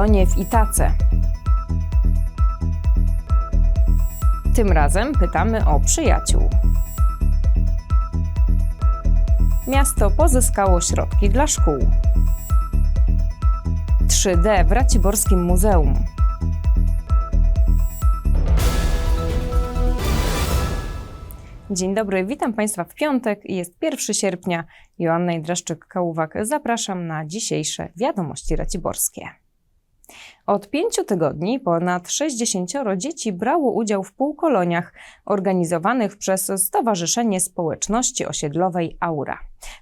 W Itace. Tym razem pytamy o przyjaciół. Miasto pozyskało środki dla szkół. 3D w Raciborskim Muzeum. Dzień dobry, witam Państwa w piątek. Jest 1 sierpnia. Joanna Draszczyk-Kałówak. Zapraszam na dzisiejsze Wiadomości Raciborskie. Od pięciu tygodni ponad 60 dzieci brało udział w półkoloniach organizowanych przez Stowarzyszenie Społeczności Osiedlowej Aura.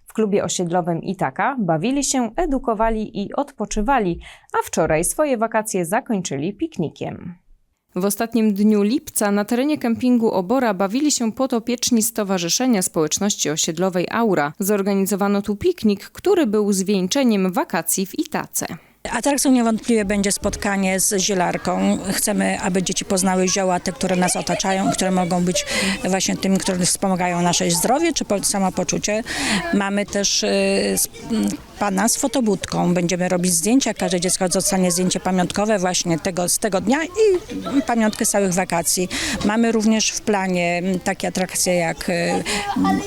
W klubie osiedlowym Itaka bawili się, edukowali i odpoczywali, a wczoraj swoje wakacje zakończyli piknikiem. W ostatnim dniu lipca na terenie kempingu Obora bawili się podopieczni Stowarzyszenia Społeczności Osiedlowej Aura. Zorganizowano tu piknik, który był zwieńczeniem wakacji w Itace. Atrakcją niewątpliwie będzie spotkanie z zielarką. Chcemy, aby dzieci poznały zioła, te, które nas otaczają, które mogą być właśnie tymi, które wspomagają nasze zdrowie czy po- samopoczucie. Mamy też y, s- m, pana z fotobudką. Będziemy robić zdjęcia. Każde dziecko dostanie zdjęcie pamiątkowe właśnie tego, z tego dnia i pamiątkę całych wakacji. Mamy również w planie m, takie atrakcje jak y,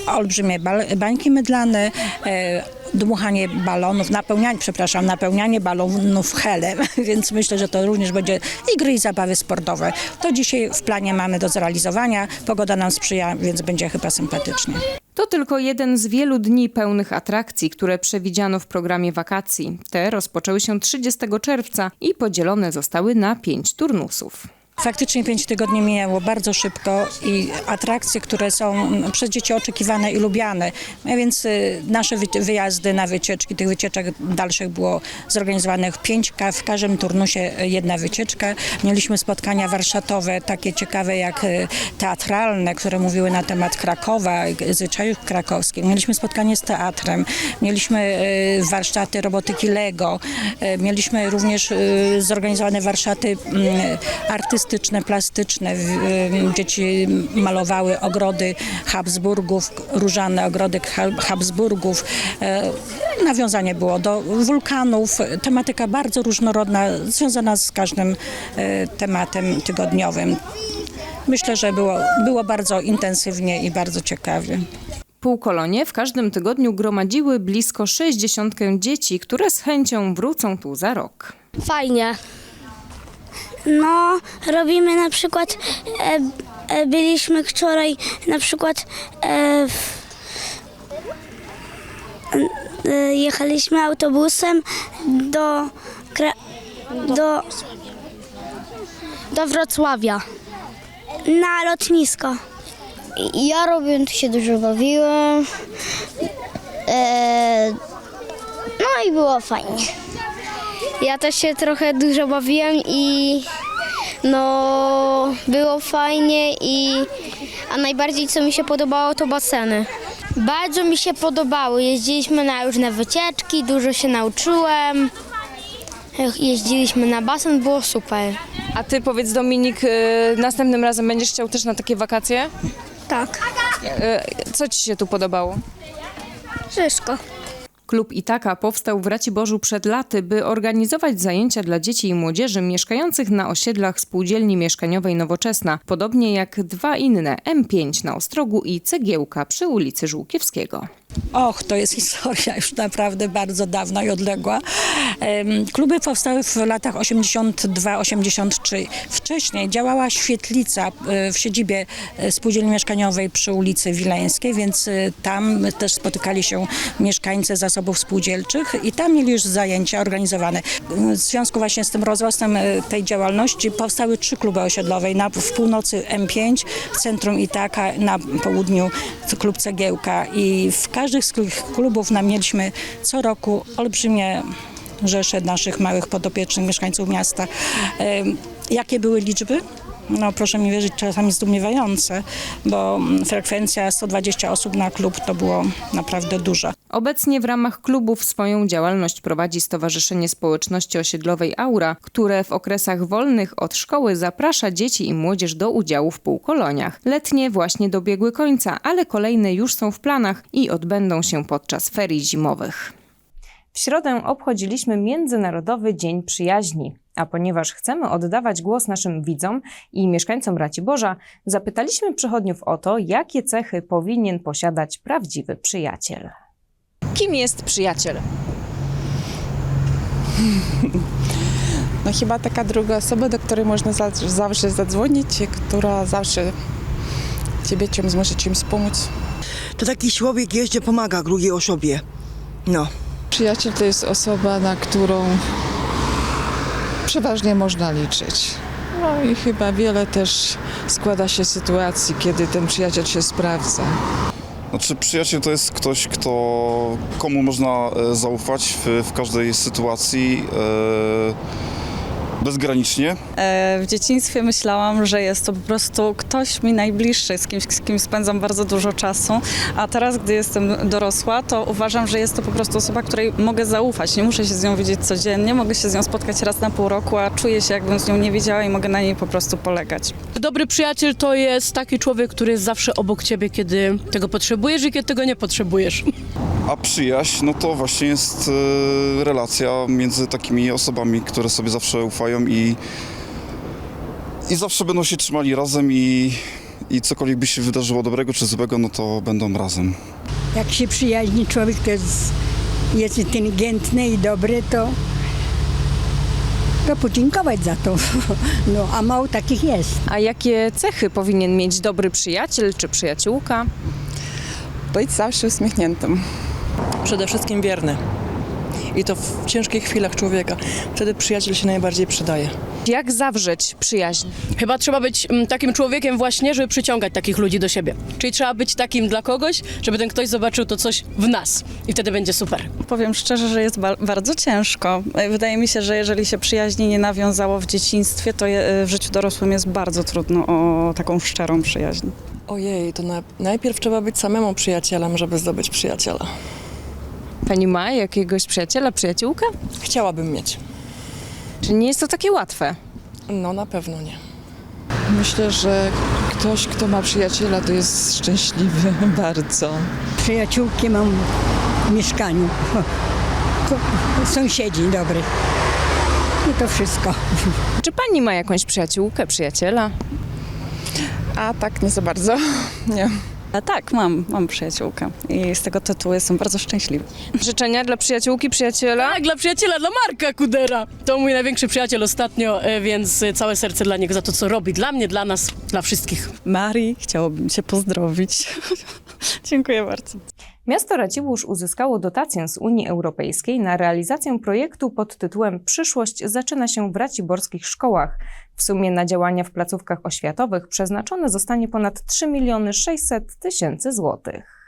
olbrzymie bańki mydlane, y, dmuchanie balonów, napełnianie, przepraszam, napełnianie balonów helem, więc myślę, że to również będzie i gry i zabawy sportowe. To dzisiaj w planie mamy do zrealizowania. Pogoda nam sprzyja, więc będzie chyba sympatycznie. To tylko jeden z wielu dni pełnych atrakcji, które przewidziano w programie wakacji. Te rozpoczęły się 30 czerwca i podzielone zostały na pięć turnusów. Faktycznie pięć tygodni minęło bardzo szybko i atrakcje, które są przez dzieci oczekiwane i lubiane, a więc y, nasze wy- wyjazdy na wycieczki, tych wycieczek dalszych było zorganizowanych pięć, ka- w każdym turnusie jedna wycieczka. Mieliśmy spotkania warsztatowe, takie ciekawe jak y, teatralne, które mówiły na temat Krakowa, zwyczajów krakowskich. Mieliśmy spotkanie z teatrem, mieliśmy y, warsztaty robotyki Lego, mieliśmy również zorganizowane warsztaty mm, artystyczne, plastyczne. Dzieci malowały ogrody Habsburgów, różane ogrody Ha- Habsburgów. E, Nawiązanie było do wulkanów. Tematyka bardzo różnorodna, związana z każdym e, tematem tygodniowym. Myślę, że było, było bardzo intensywnie i bardzo ciekawie. Półkolonie w każdym tygodniu gromadziły blisko 60 dzieci, które z chęcią wrócą tu za rok. Fajnie. No, robimy na przykład, e, e, byliśmy wczoraj na przykład, e, w, e, jechaliśmy autobusem do, Kra- do, do Wrocławia na lotnisko. Ja robię, tu się dużo bawiłem. E, no i było fajnie. Ja też się trochę dużo bawiłem i no było fajnie i a najbardziej co mi się podobało to baseny. Bardzo mi się podobały. Jeździliśmy na różne wycieczki, dużo się nauczyłem. Jeździliśmy na basen, było super. A ty powiedz Dominik, y, następnym razem będziesz chciał też na takie wakacje? Tak, Y, Co ci się tu podobało? wszystko. Klub Itaka powstał w Raciborzu przed laty, by organizować zajęcia dla dzieci i młodzieży mieszkających na osiedlach spółdzielni mieszkaniowej Nowoczesna, podobnie jak dwa inne M5 na Ostrogu i Cegiełka przy ulicy Żółkiewskiego. Och, to jest historia już naprawdę bardzo dawna i odległa. Kluby powstały w latach 82-83. Wcześniej działała świetlica e, w siedzibie e, spółdzielni mieszkaniowej przy ulicy Wileńskiej, więc e, tam też spotykali się mieszkańcy zasobów spółdzielczych i tam mieli już zajęcia organizowane. W związku właśnie z tym rozrostem tej działalności powstały trzy kluby osiedlowe. Na, w północy M5, w centrum Itaka, na południu klub Cegiełka i w każdych z tych klubów nam mieliśmy co roku olbrzymie rzesze naszych małych podopiecznych mieszkańców miasta. Jakie były liczby? No proszę mi wierzyć, czasami zdumiewające, bo mm, frekwencja 120 osób na klub to było naprawdę dużo. Obecnie w ramach klubów swoją działalność prowadzi Stowarzyszenie Społeczności Osiedlowej Aura, które w okresach wolnych od szkoły zaprasza dzieci i młodzież do udziału w półkoloniach. Letnie właśnie dobiegły końca, ale kolejne już są w planach i odbędą się podczas ferii zimowych. W środę obchodziliśmy Międzynarodowy Dzień Przyjaźni. A ponieważ chcemy oddawać głos naszym widzom i mieszkańcom Raciborza, zapytaliśmy przechodniów o to, jakie cechy powinien posiadać prawdziwy przyjaciel. Kim jest przyjaciel? No chyba taka druga osoba, do której można za- zawsze zadzwonić, i która zawsze ciebie czymś może czymś pomóc. To taki człowiek jest, że pomaga drugiej osobie. No. Przyjaciel to jest osoba, na którą przeważnie można liczyć. No i chyba wiele też składa się sytuacji, kiedy ten przyjaciel się sprawdza. Znaczy przyjaciel to jest ktoś, kto, komu można e, zaufać w, w każdej sytuacji e, bezgranicznie. E, W dzieciństwie myślałam, że jest to po prostu ktoś mi najbliższy, z kimś, z kim spędzam bardzo dużo czasu, a teraz, gdy jestem dorosła, to uważam, że jest to po prostu osoba, której mogę zaufać. Nie muszę się z nią widzieć codziennie, mogę się z nią spotkać raz na pół roku, a czuję się, jakbym z nią nie widziała i mogę na niej po prostu polegać. Dobry przyjaciel to jest taki człowiek, który jest zawsze obok ciebie, kiedy tego potrzebujesz i kiedy tego nie potrzebujesz. A przyjaźń, no to właśnie jest e, relacja między takimi osobami, które sobie zawsze ufają i, i zawsze będą się trzymali razem i, i cokolwiek by się wydarzyło dobrego czy złego, no to będą razem. Jak się przyjaźni człowiek, to jest, jest inteligentny i dobry, to, to podziękować za to. No, a mało takich jest. A jakie cechy powinien mieć dobry przyjaciel czy przyjaciółka? Być zawsze uśmiechniętym. Przede wszystkim wierny. I to w ciężkich chwilach człowieka. Wtedy przyjaciel się najbardziej przydaje. Jak zawrzeć przyjaźń? Chyba trzeba być mm, takim człowiekiem właśnie, żeby przyciągać takich ludzi do siebie. Czyli trzeba być takim dla kogoś, żeby ten ktoś zobaczył to coś w nas i wtedy będzie super. Powiem szczerze, że jest ba- bardzo ciężko. E, Wydaje mi się, że jeżeli się przyjaźni nie nawiązało w dzieciństwie, to je, e, w życiu dorosłym jest bardzo trudno o taką szczerą przyjaźń. Ojej, to na, najpierw trzeba być samemu przyjacielem, żeby zdobyć przyjaciela. Pani ma jakiegoś przyjaciela, przyjaciółkę? Chciałabym mieć. Czy nie jest to takie łatwe? No na pewno nie. Myślę, że ktoś, kto ma przyjaciela, to jest szczęśliwy bardzo. Przyjaciółki mam w mieszkaniu. Sąsiedzi dobry. I to wszystko. Czy pani ma jakąś przyjaciółkę, przyjaciela? A tak, nie za bardzo. Nie. A tak, mam, mam przyjaciółkę i z tego tytułu jestem bardzo szczęśliwa. Życzenia dla przyjaciółki, przyjaciela? Tak, dla przyjaciela, dla Marka Kudera. To mój największy przyjaciel ostatnio, e, więc całe serce dla niego za to, co robi. Dla mnie, dla nas, dla wszystkich. Marii, chciałabym cię pozdrowić. Dziękuję bardzo. Miasto Racibórz uzyskało dotację z Unii Europejskiej na realizację projektu pod tytułem Przyszłość zaczyna się w raciborskich szkołach. W sumie na działania w placówkach oświatowych przeznaczone zostanie ponad 3 miliony 600 tysięcy złotych.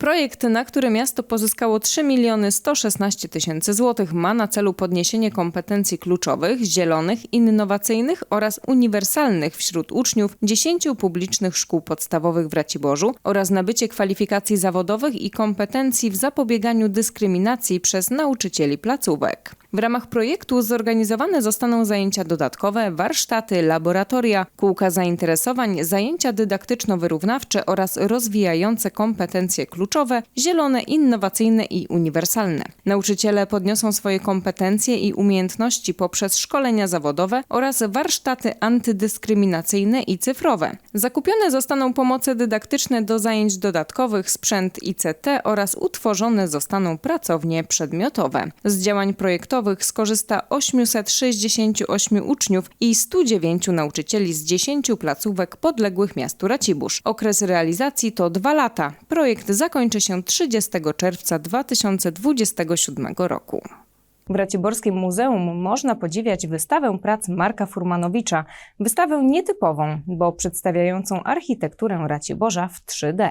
Projekt, na który miasto pozyskało 3 miliony 116 tysięcy złotych, ma na celu podniesienie kompetencji kluczowych, zielonych, innowacyjnych oraz uniwersalnych wśród uczniów 10 publicznych szkół podstawowych w Raciborzu oraz nabycie kwalifikacji zawodowych i kompetencji w zapobieganiu dyskryminacji przez nauczycieli placówek. W ramach projektu zorganizowane zostaną zajęcia dodatkowe, warsztaty, laboratoria, kółka zainteresowań, zajęcia dydaktyczno-wyrównawcze oraz rozwijające kompetencje kluczowe, zielone, innowacyjne i uniwersalne. Nauczyciele podniosą swoje kompetencje i umiejętności poprzez szkolenia zawodowe oraz warsztaty antydyskryminacyjne i cyfrowe. Zakupione zostaną pomoce dydaktyczne do zajęć dodatkowych, sprzęt ICT oraz utworzone zostaną pracownie przedmiotowe. Z działań projektowych skorzysta 868 uczniów i 109 nauczycieli z 10 placówek podległych miastu Racibórz. Okres realizacji to dwa lata. Projekt zakończy się 30 czerwca 2027 roku. W Raciborskim Muzeum można podziwiać wystawę prac Marka Furmanowicza. Wystawę nietypową, bo przedstawiającą architekturę Raciborza w 3D.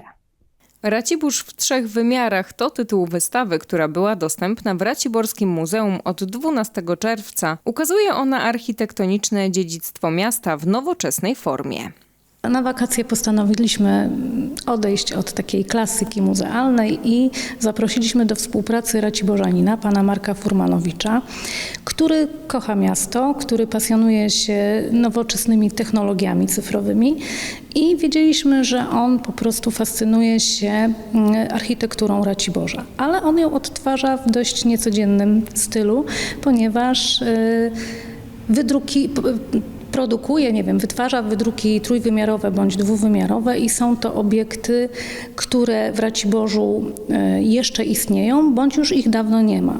Racibórz w trzech wymiarach to tytuł wystawy, która była dostępna w Raciborskim Muzeum od 12 czerwca. Ukazuje ona architektoniczne dziedzictwo miasta w nowoczesnej formie. Na wakacje postanowiliśmy odejść od takiej klasyki muzealnej i zaprosiliśmy do współpracy Raciborzanina, pana Marka Furmanowicza, który kocha miasto, który pasjonuje się nowoczesnymi technologiami cyfrowymi i wiedzieliśmy, że on po prostu fascynuje się mm, architekturą Raciborza, ale on ją odtwarza w dość niecodziennym stylu, ponieważ y, wydruki, produkuje, nie wiem, wytwarza wydruki trójwymiarowe bądź dwuwymiarowe i są to obiekty, które w Raciborzu e, jeszcze istnieją, bądź już ich dawno nie ma.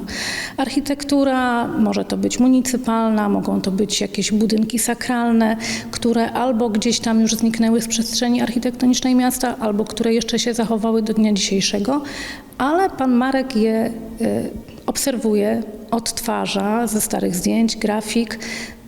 Architektura może to być municypalna, mogą to być jakieś budynki sakralne, które albo gdzieś tam już zniknęły z przestrzeni architektonicznej miasta, albo które jeszcze się zachowały do dnia dzisiejszego, ale pan Marek je e, obserwuje, odtwarza ze starych zdjęć, grafik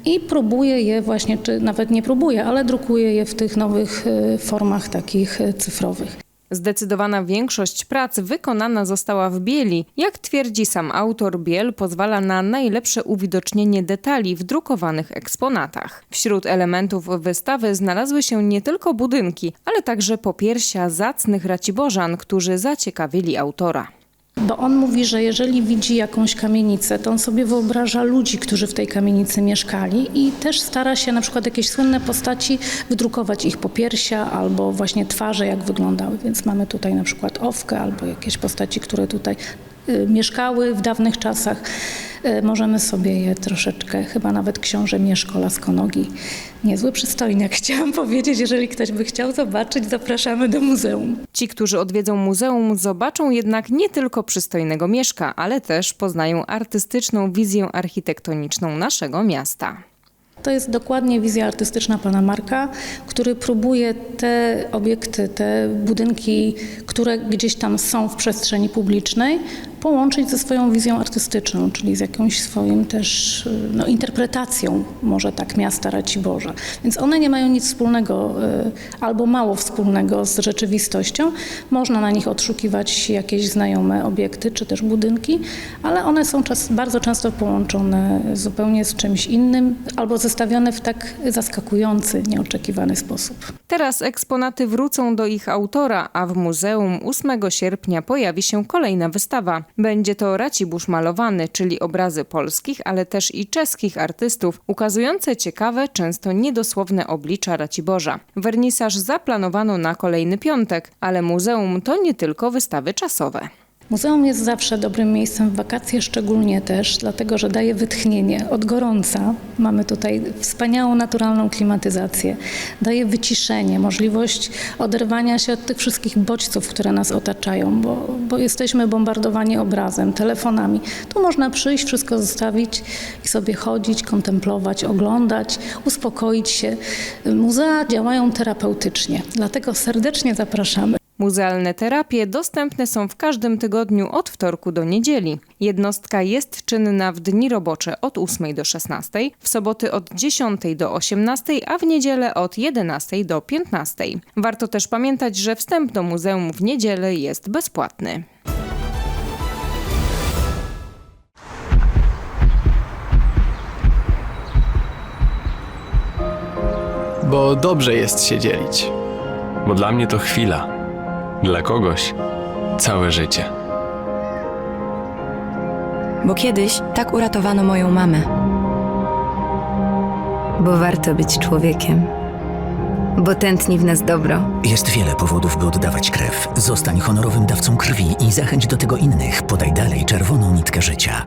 i próbuje je właśnie, czy nawet nie próbuje, ale drukuje je w tych nowych e, formach takich e, cyfrowych. Zdecydowana większość prac wykonana została w bieli. Jak twierdzi sam autor, biel pozwala na najlepsze uwidocznienie detali w drukowanych eksponatach. Wśród elementów wystawy znalazły się nie tylko budynki, ale także popiersia zacnych raciborzan, którzy zaciekawili autora. Bo on mówi, że jeżeli widzi jakąś kamienicę, to on sobie wyobraża ludzi, którzy w tej kamienicy mieszkali i też stara się na przykład jakieś słynne postaci wydrukować ich popiersia albo właśnie twarze, jak wyglądały. Więc mamy tutaj na przykład owkę albo jakieś postaci, które tutaj y, mieszkały w dawnych czasach. Y, Możemy sobie je troszeczkę, chyba nawet książę Mieszko Laskonogi, niezły przystojniak chciałam powiedzieć. Jeżeli ktoś by chciał zobaczyć, zapraszamy do muzeum. Ci, którzy odwiedzą muzeum, zobaczą jednak nie tylko przystojnego mieszka, ale też poznają artystyczną wizję architektoniczną naszego miasta. To jest dokładnie wizja artystyczna pana Marka, który próbuje te obiekty, te budynki, które gdzieś tam są w przestrzeni publicznej, połączyć ze swoją wizją artystyczną, czyli z jakąś swoim też y, no, interpretacją może tak miasta Raciborza. Więc one nie mają nic wspólnego y, albo mało wspólnego z rzeczywistością. Można na nich odszukiwać jakieś znajome obiekty czy też budynki, ale one są czas, bardzo często połączone zupełnie z czymś innym albo zestawione w tak zaskakujący, nieoczekiwany sposób. Teraz eksponaty wrócą do ich autora, a w muzeum 8 sierpnia pojawi się kolejna wystawa. Będzie to Racibórz malowany, czyli obrazy polskich, ale też i czeskich artystów, ukazujące ciekawe, często niedosłowne oblicza Raciborza. Wernisaż zaplanowano na kolejny piątek, ale muzeum to nie tylko wystawy czasowe. Muzeum jest zawsze dobrym miejscem w wakacje, szczególnie też dlatego, że daje wytchnienie od gorąca. Mamy tutaj wspaniałą naturalną klimatyzację, daje wyciszenie, możliwość oderwania się od tych wszystkich bodźców, które nas otaczają, bo, bo jesteśmy bombardowani obrazem, telefonami. Tu można przyjść, wszystko zostawić i sobie chodzić, kontemplować, oglądać, uspokoić się. Muzea działają terapeutycznie, dlatego serdecznie zapraszamy. Muzealne terapie dostępne są w każdym tygodniu od wtorku do niedzieli. Jednostka jest czynna w dni robocze od 8 do 16, w soboty od 10 do 18, a w niedzielę od 11 do 15. Warto też pamiętać, że wstęp do muzeum w niedzielę jest bezpłatny. Bo dobrze jest się dzielić. Bo dla mnie to chwila. Dla kogoś całe życie. Bo kiedyś tak uratowano moją mamę. Bo warto być człowiekiem. Bo tętni w nas dobro. Jest wiele powodów, by oddawać krew. Zostań honorowym dawcą krwi i zachęć do tego innych. Podaj dalej czerwoną nitkę życia.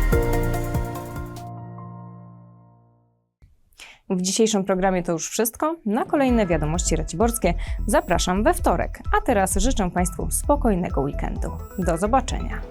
W dzisiejszym programie to już wszystko. Na kolejne wiadomości raciborskie zapraszam we wtorek. A teraz życzę Państwu spokojnego weekendu. Do zobaczenia.